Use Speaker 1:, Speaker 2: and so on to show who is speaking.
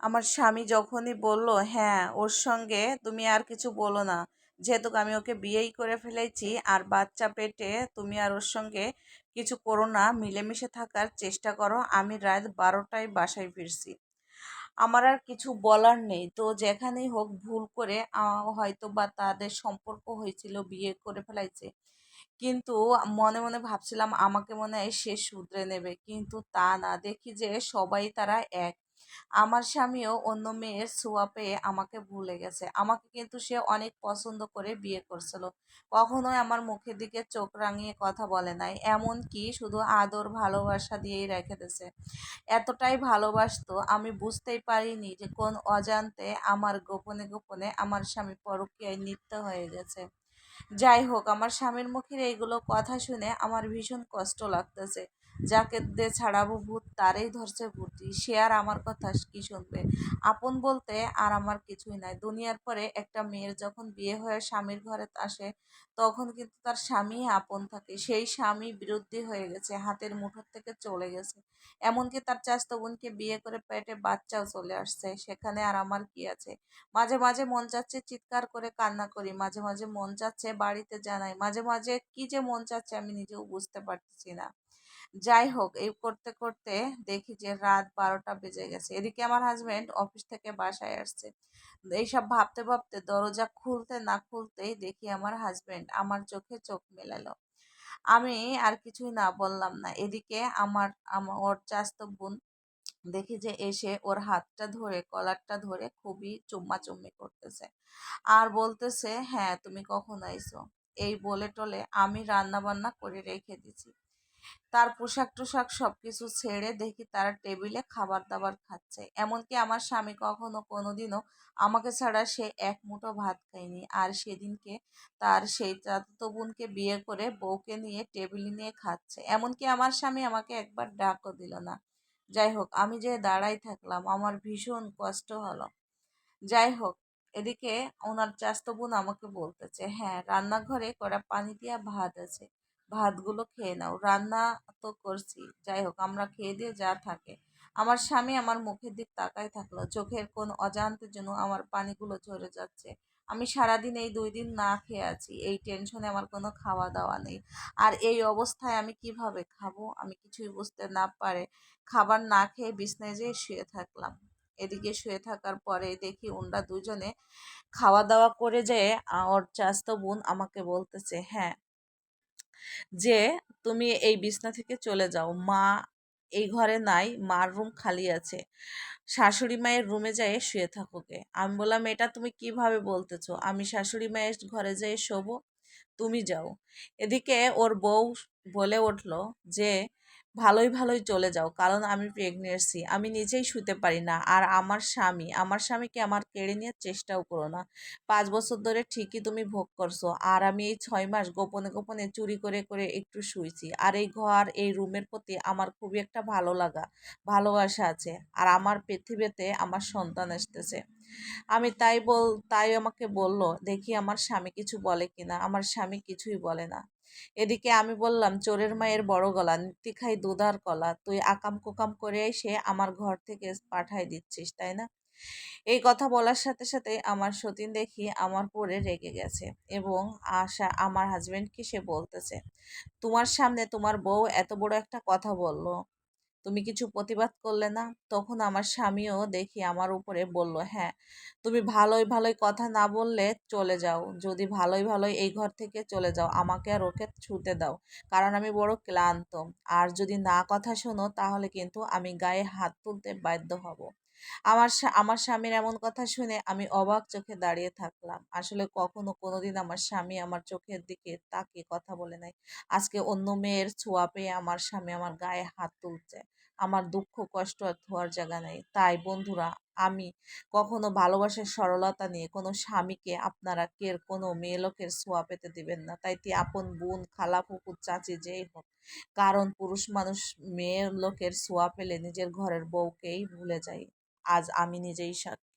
Speaker 1: আমার স্বামী যখনই বলল হ্যাঁ ওর সঙ্গে তুমি আর কিছু বলো না। যেহেতু আমি ওকে বিয়েই করে ফেলেছি, আর বাচ্চা পেটে তুমি আর ওর সঙ্গে কিছু করো না, মিলেমিশে থাকার চেষ্টা করো, আমি রাত বারোটায় বাসায় ফিরছি। আমার আর কিছু বলার নেই। তো যেখানেই হোক ভুল করে হয়তো বা তাদের সম্পর্ক হয়েছিল, বিয়ে করে ফেলাইছে। কিন্তু মনে মনে ভাবছিলাম, আমাকে মনে হয় সে শুধরে নেবে। কিন্তু তা না দেখি যে সবাই তারা এক আমার স্বামীও অন্য মেয়ের ছোঁয়া পেয়ে আমাকে ভুলে গেছে। আমাকে কিন্তু সে অনেক পছন্দ করে বিয়ে করছিল। কখনোই আমার মুখের দিকে চোখ রাঙিয়ে কথা বলে নাই। এমনকি শুধু আদর, ভালোবাসা দিয়েই রেখে দিয়েছে। এতটাই ভালোবাসতো, আমি বুঝতেই পারিনি যে কোন অজান্তে আমার গোপনে গোপনে আমার স্বামী পরকীয়ায় নিত্য হয়ে গেছে। যাই হোক, আমার স্বামীর মুখের এইগুলো কথা শুনে আমার ভীষণ কষ্ট লাগতেছে। যাকে দিয়ে ছাড়াবো ভূত, তারই ধরছে ভূতি সে আর আমার কথা কি শুনবে? আপন বলতে আর আমার কিছুই নাই। দুনিয়ার পরে একটা মেয়ের যখন বিয়ে হয়ে স্বামীর ঘরে আসে, তখন কিন্তু তার স্বামী আপন থাকে। সেই স্বামী বিরুদ্ধে হয়ে গেছে, হাতের মুঠোর থেকে চলে গেছে। এমনকি তার চাচাতো বোনকে বিয়ে করে পেটে বাচ্চাও চলে আসছে। সেখানে আর আমার কি আছে? মাঝে মাঝে মন চাচ্ছে চিৎকার করে কান্না করি, মাঝে মাঝে মন চাচ্ছে বাড়িতে জানাই। মাঝে মাঝে কি যে মন চাচ্ছে আমি নিজেও বুঝতে পারছি না। যাই হোক, এই করতে করতে দেখি যে রাত বারোটা বেজে গেছে। এদিকে আমার হাজবেন্ড অফিস থেকে বাসায় আসছে। এইসব ভাবতে ভাবতে দরজা খুলতে, না খুলতেই দেখি আমার হাজবেন্ড আমার চোখে চোখ মেলালো। আমি আর কিছুই না বললাম না। এদিকে আমার আমার ওর চাস্তো বোন দেখি যে এসে ওর হাতটা ধরে, কলারটা ধরে খুবই চুম্মাচুম্মি করতেছে। আর বলতেছে হ্যাঁ তুমি কখন আইছো? এই বলে টলে আমি রান্না বান্না করে রেখে দিছি। তার পোশাক টোশাক সব কিছু ছেড়ে দেখি তারা টেবিলে খাবার দাবার খাচ্ছে। এমনকি আমার স্বামী কখনো কোনোদিনও আমাকে ছাড়া সে এক মুঠো ভাত খায়নি। আর সেদিনকে তার সেই চাচাতো বোনকে বিয়ে করে বউকে নিয়ে টেবিল নিয়ে খাচ্ছে। এমনকি আমার স্বামী আমাকে একবার ডাকও দিল না। যাই হোক আমি যে দাঁড়াই থাকলাম, আমার ভীষণ কষ্ট হলো। যাই হোক এদিকে ওনার চাচাতো বোন আমাকে বলতেছে হ্যাঁ রান্নাঘরে কড়া পানি দিয়া ভাত আছে, ভাতগুলো খেয়ে নাও। রান্না তো করছি যাই হোক আমরা খেয়ে দিয়ে যা থাকে। আমার স্বামী আমার মুখের দিক তাকায় থাকল, চোখের কোন অজান্তের জন্য আমার পানিগুলো ঝরে যাচ্ছে। আমি সারাদিন এই দুই দিন না খেয়ে আছি, এই টেনশনে আমার কোনো খাওয়া দাওয়া নেই। আর এই অবস্থায় আমি কীভাবে খাব? আমি কিছুই বুঝতে না পারে খাবার না খেয়ে বিছনায় যেয়ে শুয়ে থাকলাম। এদিকে শুয়ে থাকার পরে দেখি ওনরা দুজনে খাওয়া দাওয়া করে যেয়ে ওর চাস্ত বোন আমাকে বলতেছে হ্যাঁ যে তুমি এই বিছনা থেকে চলে যাও। মা এই ঘরে নাই, মার রুম খালি আছে। শাশুড়ি মায়ের রুমে যাই শুয়ে থাকোকে আমি বললাম, এটা তুমি কীভাবে বলতেছো? আমি শাশুড়ি মায়ের ঘরে যাই শোবো, তুমি যাও। এদিকে ওর বউ বলে উঠল যে ভালোই ভালোই চলে যাও। কারণ আমি প্রেগনেন্সি আমি নিজেই শুতে পারি না। আর আমার স্বামী, আমার স্বামীকে আমার কেড়ে নেওয়ার চেষ্টাও করো না। পাঁচ বছর ধরে ঠিকই তুমি ভোগ করছ। আর আমি এই ছয় মাস গোপনে গোপনে চুরি করে করে একটু শুয়েছি আর এই ঘর, এই রুমের প্রতি আমার খুবই একটা ভালো লাগা, ভালোবাসা আছে। আর আমার পৃথিবীতে আমার সন্তান আসতেছে আমি তাই বল, তাই আমাকে বলল, দেখি আমার স্বামী কিছু বলে কিনা। আমার স্বামী কিছুই বলে না। এদিকে আমি বললাম, চোরের মায়ের বড় গলা নীতি খাই দুধার কলা, তুই আকাম কুকাম করে এসে আমার ঘর থেকে পাঠাই দিচ্ছিস, তাই না? এই কথা বলার সাথে সাথে আমার সতীন দেখি আমার পরে রেগে গেছে এবং আশা, আমার হাজবেন্ডকে সে বলতেছে, তোমার সামনে তোমার বউ এত বড় একটা কথা বলল। তুমি কিছু প্রতিবাদ করলে না? তখন আমার স্বামীও দেখি আমার উপরে বলল হ্যাঁ তুমি ভালোই ভালোই কথা না বললে চলে যাও। যদি ভালোই ভালোই এই ঘর থেকে চলে যাও, আমাকে আর ওকে ছুতে দাও, কারণ আমি বড় ক্লান্ত। আর যদি না কথা শোনো, তাহলে কিন্তু আমি গায়ে হাত তুলতে বাধ্য হব। আমার আমার স্বামীর এমন কথা শুনে আমি অবাক চোখে দাঁড়িয়ে থাকলাম। আসলে কখনো কোনোদিন আমার স্বামী আমার চোখের দিকে তাকিয়ে কথা বলে নাই। আজকে অন্য মেয়ের ছোঁয়া পেয়ে আমার স্বামী আমার গায়ে হাত তুলছে। আমার দুঃখ কষ্ট আর ধোয়ার জায়গা নেই। তাই বন্ধুরা, আমি কখনো ভালোবাসার সরলতা নিয়ে কোনো স্বামীকে আপনারা কের কোনো মেয়ে লোকের ছোঁয়া পেতে দিবেন না। তাই তি, আপন বোন, খালা পুকুর চাচি, যেই হোক, কারণ পুরুষ মানুষ মেয়ে লোকের ছোঁয়া পেলে নিজের ঘরের বউকেই ভুলে যায়। আজ আমি নিজেই সাক্ষী